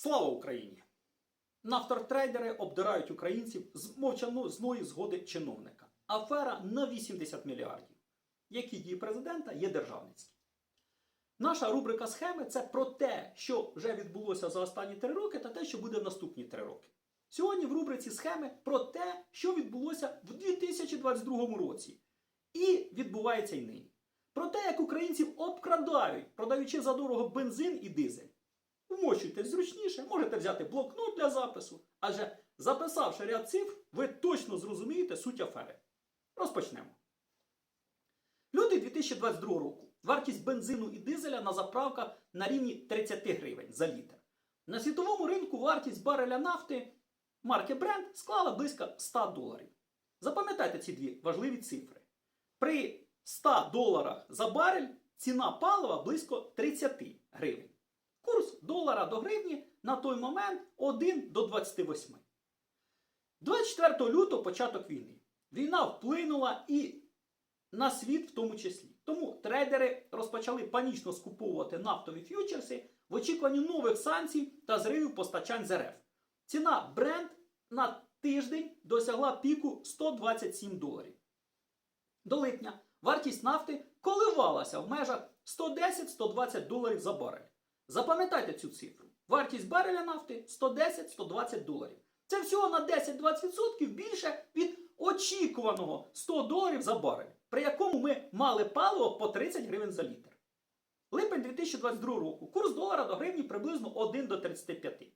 Слава Україні! Нафтотрейдери обдирають українців з мовчазної згоди чиновника. Афера на 80 мільярдів. Які дії президента є державницькі. Наша рубрика схеми це про те, що вже відбулося за останні три роки, та те, що буде в наступні три роки. Сьогодні в рубриці схеми про те, що відбулося в 2022 році, і відбувається й нині. Про те, як українців обкрадають, продаючи задорого бензин і дизель. Вмощуйтесь зручніше, можете взяти блокнот для запису, адже записавши ряд цифр, ви точно зрозумієте суть афери. Розпочнемо. Лютий 2022 року. Вартість бензину і дизеля на заправках на рівні 30 гривень за літр. На світовому ринку вартість бареля нафти марки Brent склала близько 100 доларів. Запам'ятайте ці дві важливі цифри. При 100 доларах за барель ціна палива близько 30 гривень. Курс долара до гривні на той момент 1 до 28. 24 лютого початок війни. Війна вплинула і на світ в тому числі. Тому трейдери розпочали панічно скуповувати нафтові ф'ючерси в очікуванні нових санкцій та зривів постачань з РФ. Ціна Brent на тиждень досягла піку 127 доларів. До липня вартість нафти коливалася в межах 110-120 доларів за барель. Запам'ятайте цю цифру. Вартість бареля нафти 110-120 доларів. Це всього на 10-20% більше від очікуваного 100 доларів за барель, при якому ми мали паливо по 30 гривень за літр. Липень 2022 року курс долара до гривні приблизно 1 до 35.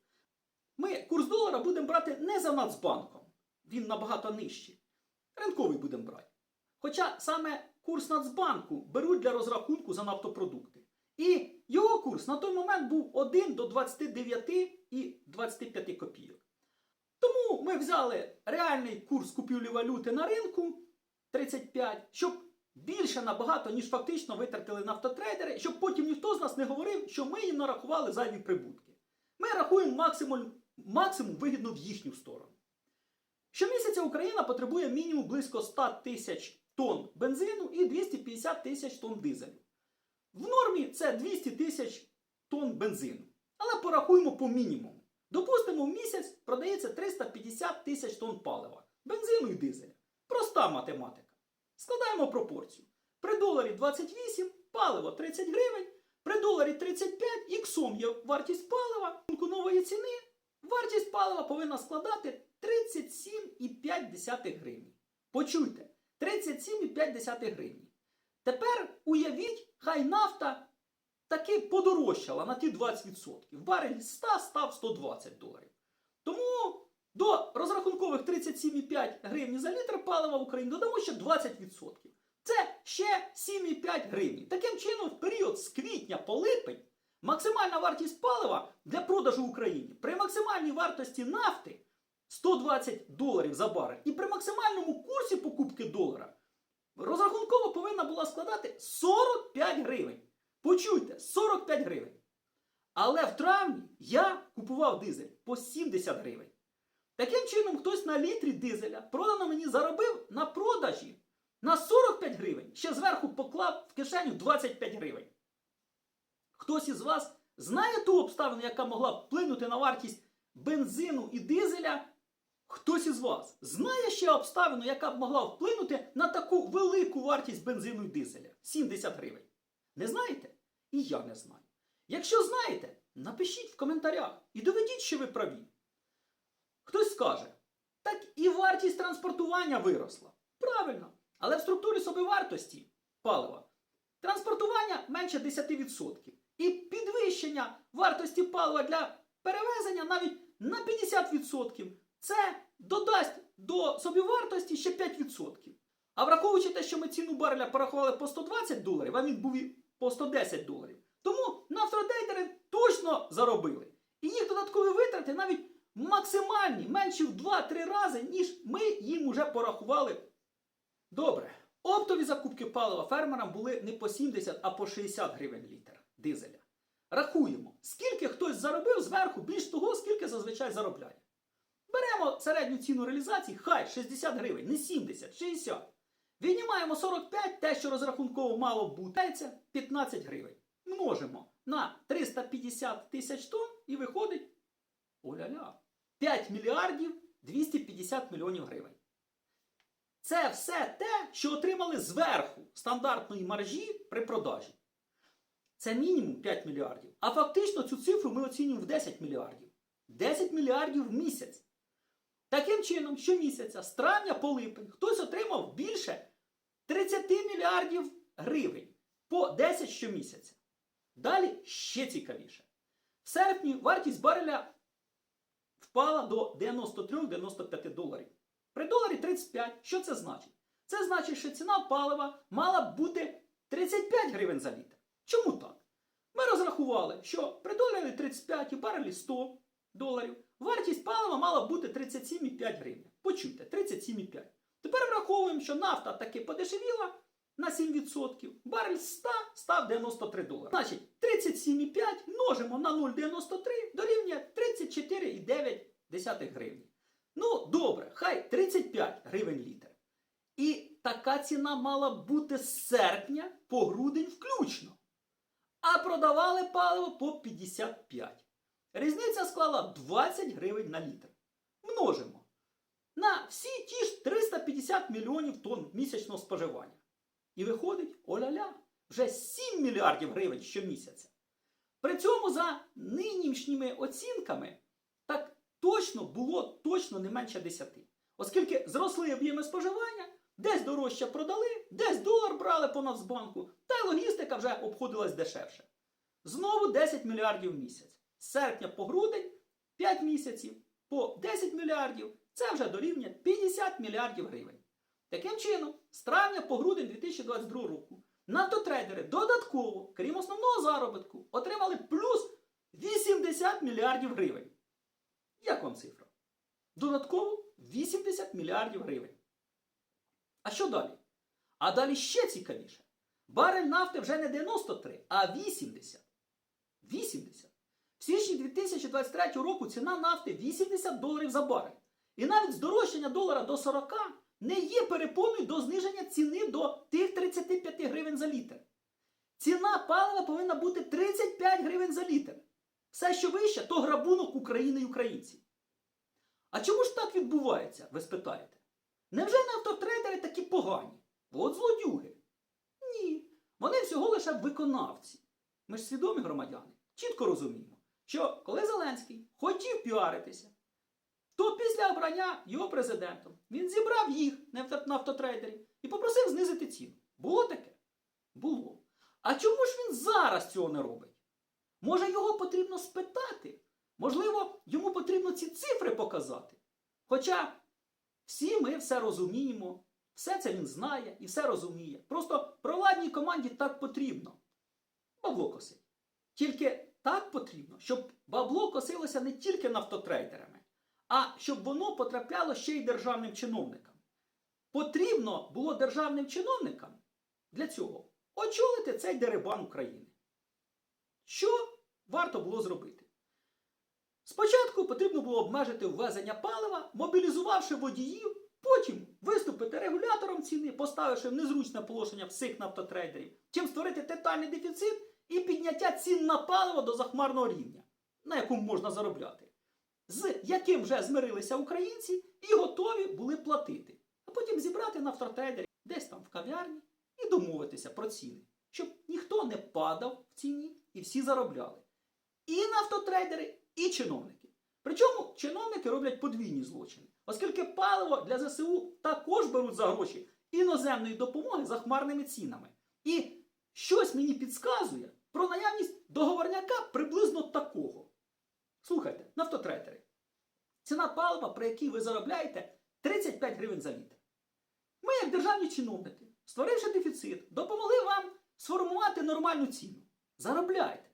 Ми курс долара будемо брати не за Нацбанком, він набагато нижчий. Ринковий будемо брати. Хоча саме курс Нацбанку беруть для розрахунку за нафтопродукти. І його курс на той момент був 1 до 29 і 25 копійок. Тому ми взяли реальний курс купівлі валюти на ринку 35, щоб більше набагато, ніж фактично витратили нафтотрейдери, щоб потім ніхто з нас не говорив, що ми їм нарахували зайві прибутки. Ми рахуємо максимум, максимум вигідно в їхню сторону. Щомісяця Україна потребує мінімум близько 100 тисяч тонн бензину і 250 тисяч тонн дизелю. В нормі це 200 тисяч тонн бензину. Але порахуємо по мінімуму. Допустимо, в місяць продається 350 тисяч тонн палива, бензину і дизеля. Проста математика. Складаємо пропорцію. При доларі 28 паливо 30 гривень, при доларі 35 іксом є вартість палива, нової ціни, вартість палива повинна складати 37,5 гривні. Почуйте, 37,5 гривні. Тепер уявіть, хай нафта таки подорожчала на ті 20%. Барель з 100 став 120 доларів. Тому до розрахункових 37,5 гривні за літр палива в Україні додамо ще 20%. Це ще 7,5 гривні. Таким чином, в період з квітня по липень максимальна вартість палива для продажу Україні при максимальній вартості нафти 120 доларів за барель і при максимальному курсі покупки долара розрахунково повинна була складати 45 гривень. Почуйте, 45 гривень. Але в травні я купував дизель по 70 гривень. Таким чином, хтось на літрі дизеля продано мені заробив на продажі на 45 гривень, ще зверху поклав в кишеню 25 гривень. Хтось із вас знає ту обставину, яка могла вплинути на вартість бензину і дизеля? Хтось із вас знає ще обставину, яка б могла вплинути на таку велику вартість бензину і дизеля 70 гривень. Не знаєте? І я не знаю. Якщо знаєте, напишіть в коментарях і доведіть, що ви праві. Хтось скаже, так і вартість транспортування виросла. Правильно. Але в структурі собівартості палива транспортування менше 10%. І підвищення вартості палива для перевезення навіть на 50%. Це додасть до собівартості ще 5%. А враховуючи те, що ми ціну бареля порахували по 120 доларів, а він був і по 110 доларів. Тому нафтодейдери точно заробили. І їх додаткові витрати навіть максимальні, менші в 2-3 рази, ніж ми їм уже порахували. Добре. Оптові закупки палива фермерам були не по 70, а по 60 гривень літр дизеля. Рахуємо, скільки хтось заробив зверху більш того, скільки зазвичай заробляє. Беремо середню ціну реалізації, хай 60 гривень, не 70, 60. Віднімаємо 45, те, що розрахунково мало бути, це 15 гривень. Множимо на 350 тисяч тонн і виходить Оля-ля. 5 мільярдів 250 мільйонів гривень. Це все те, що отримали зверху стандартної маржі при продажі. Це мінімум 5 мільярдів. А фактично цю цифру ми оцінюємо в 10 мільярдів. 10 мільярдів в місяць. Таким чином, щомісяця, з травня по липень, хтось отримав більше 30 мільярдів гривень по 10 щомісяця. Далі ще цікавіше. В серпні вартість бареля впала до 93-95 доларів. При доларі 35. Що це значить? Це значить, що ціна палива мала б бути 35 гривень за літр. Чому так? Ми розрахували, що при доларі 35 і барелі 100 доларів вартість палива мала бути 37,5 гривень. Почуйте, 37,5. Тепер враховуємо, що нафта таки подешевіла на 7%. Барель 100 став 93 долари. Значить, 37,5 множимо на 0,93 дорівнює 34,9 гривні. Ну, добре, хай 35 гривень літр. І така ціна мала бути з серпня по грудень включно. А продавали паливо по 55. Різниця склала 20 гривень на літр. Множимо на всі ті ж 350 мільйонів тонн місячного споживання. І виходить, оля-ля, вже 7 мільярдів гривень щомісяця. При цьому за нинішніми оцінками так точно було точно не менше 10. Оскільки зросли об'єми споживання, десь дорожче продали, десь долар брали по Нацбанку, та й логістика вже обходилась дешевше. Знову 10 мільярдів в місяць. Серпня по грудень 5 місяців по 10 мільярдів це вже дорівнює 50 мільярдів гривень. Таким чином, з травня по грудень 2022 року нафтотрейдери додатково, крім основного заробітку, отримали плюс 80 мільярдів гривень. Як вам цифра? Додатково 80 мільярдів гривень. А що далі? А далі ще цікавіше. Барель нафти вже не 93, а 80. 80. В січні 2023 року ціна нафти 80 доларів за барель. І навіть здорожчання долара до 40 не є перепоною до зниження ціни до тих 35 гривень за літр. Ціна палива повинна бути 35 гривень за літр. Все, що вище, то грабунок України і українців. А чому ж так відбувається, ви спитаєте? Невже нафтотрейдери такі погані? От злодюги? Ні. Вони всього лише виконавці. Ми ж свідомі громадяни, чітко розуміємо, що коли Зеленський хотів піаритися, то після обрання його президентом він зібрав їх, нафтотрейдерів, і попросив знизити ціну. Було таке? Було. А чому ж він зараз цього не робить? Може, його потрібно спитати? Можливо, йому потрібно ці цифри показати. Хоча всі ми все розуміємо, все це він знає і все розуміє. Просто провладній команді так потрібно. Бабло косить. Тільки так потрібно, щоб бабло косилося не тільки нафтотрейдерами, а щоб воно потрапляло ще й державним чиновникам. Потрібно було державним чиновникам для цього очолити цей дерибан України. Що варто було зробити? Спочатку потрібно було обмежити ввезення палива, мобілізувавши водіїв, потім виступити регулятором ціни, поставивши в незручне положення всіх нафтотрейдерів, чим створити тотальний дефіцит і підняття цін на паливо до захмарного рівня, на якому можна заробляти, з яким вже змирилися українці і готові були платити, а потім зібрати нафтотрейдерів десь там в кав'ярні і домовитися про ціни, щоб ніхто не падав в ціні і всі заробляли. І нафтотрейдери, і чиновники. Причому чиновники роблять подвійні злочини, оскільки паливо для ЗСУ також беруть за гроші іноземної допомоги за хмарними цінами. І щось мені підказує про наявність договорняка приблизно такого. Слухайте, нафтотрейдери, ціна палива, при якій ви заробляєте 35 гривень за літр. Ми, як державні чиновники, створивши дефіцит, допомогли вам сформувати нормальну ціну. Заробляйте.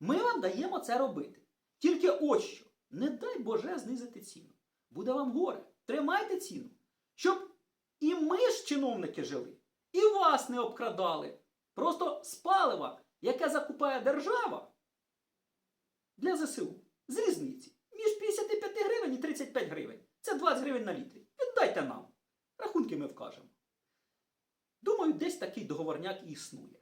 Ми вам даємо це робити. Тільки ось що, не дай Боже знизити ціну. Буде вам горе. Тримайте ціну. Щоб і ми ж, чиновники, жили, і вас не обкрадали. Просто з палива, яке закупає держава для ЗСУ, з різниці. Між 55 гривень і 35 гривень. Це 20 гривень на літрі. Віддайте нам. Рахунки ми вкажемо. Думаю, десь такий договорняк існує.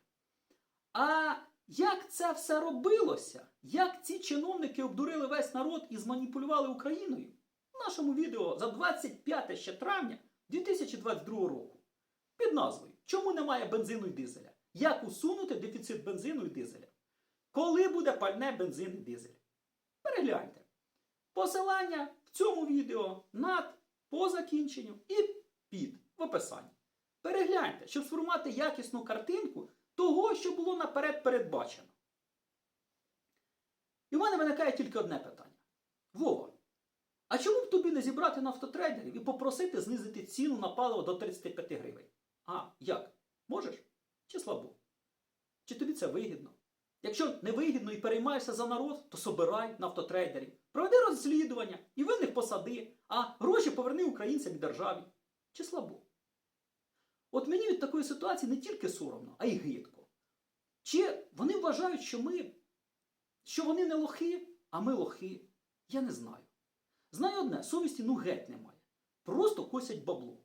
А як це все робилося, як ці чиновники обдурили весь народ і зманіпулювали Україною в нашому відео за 25 ще травня 2022 року під назвою Чому немає бензину і дизеля? Як усунути дефіцит бензину і дизеля? Коли буде пальне бензин і дизель? Перегляньте. Посилання в цьому відео над по закінченню і під в описанні. Перегляньте, щоб сформувати якісну картинку того, що було наперед передбачено. І в мене виникає тільки одне питання. Вова, а чому б тобі не зібрати нафтотрейдерів і попросити знизити ціну на паливо до 35 гривень? А як? Можеш? Чи слабо? Чи тобі це вигідно? Якщо не вигідно і переймаєшся за народ, то собирай нафтотрейдерів, проведи розслідування і винних посади, а гроші поверни українцям і державі. Чи слабо? От мені від такої ситуації не тільки соромно, а й гидко. Чи вони вважають, що ми, що вони не лохи, а ми лохи? Я не знаю. Знаю одне, совісті ну геть немає. Просто косять бабло.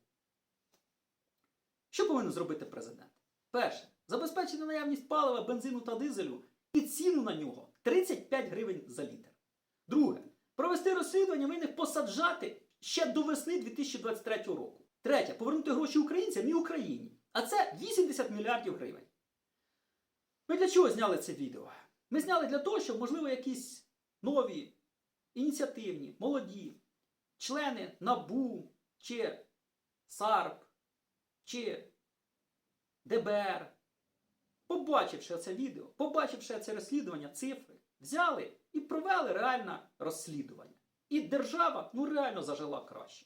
Що повинен зробити президент? Перше, забезпечити наявність палива, бензину та дизелю і ціну на нього 35 гривень за літр. Друге, провести розслідування винних посаджати ще до весни 2023 року. Третє, повернути гроші українцям і Україні. А це 80 мільярдів гривень. Ми для чого зняли це відео? Ми зняли для того, щоб, можливо, якісь нові, ініціативні, молоді члени НАБУ чи САРП чи ДБР, побачивши це відео, побачивши це розслідування, цифри, взяли і провели реальне розслідування. І держава ну реально зажила краще.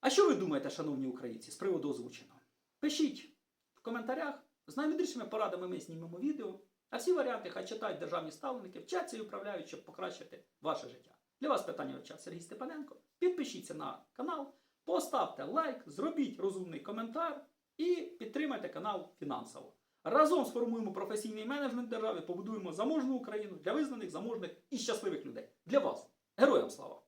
А що ви думаєте, шановні українці, з приводу озвученого? Пишіть в коментарях. З найвідрішими порадами ми знімемо відео. А всі варіанти хай читають державні ставленики, вчаться і управляють, щоб покращити ваше життя. Для вас питання вивчав Сергій Степаненко. Підпишіться на канал, поставте лайк, зробіть розумний коментар і підтримайте канал фінансово. Разом сформуємо професійний менеджмент держави, побудуємо заможну Україну для визнаних, заможних і щасливих людей. Для вас. Героям слава!